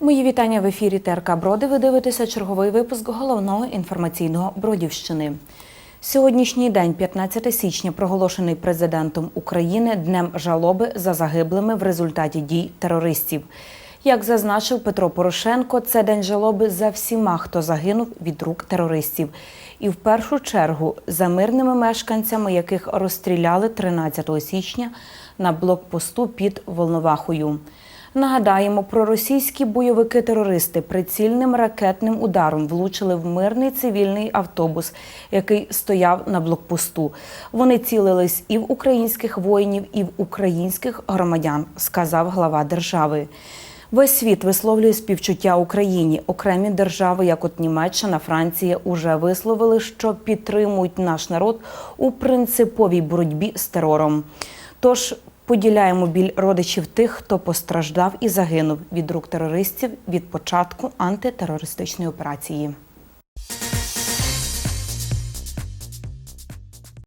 Мої вітання в ефірі ТРК Броди. Ви дивитеся черговий випуск головного інформаційного Бродівщини. Сьогоднішній день, 15 січня, проголошений президентом України днем жалоби за загиблими в результаті дій терористів. Як зазначив Петро Порошенко, це день жалоби за всіма, хто загинув від рук терористів, і в першу чергу за мирними мешканцями, яких розстріляли 13 січня на блокпосту під Волновахою. Нагадаємо, проросійські бойовики-терористи прицільним ракетним ударом влучили в мирний цивільний автобус, який стояв на блокпосту. Вони цілились і в українських воїнів, і в українських громадян, сказав глава держави. Весь світ висловлює співчуття Україні. Окремі держави, як от Німеччина, Франція, уже висловили, що підтримують наш народ у принциповій боротьбі з терором. Тож поділяємо біль родичів тих, хто постраждав і загинув від рук терористів від початку антитерористичної операції.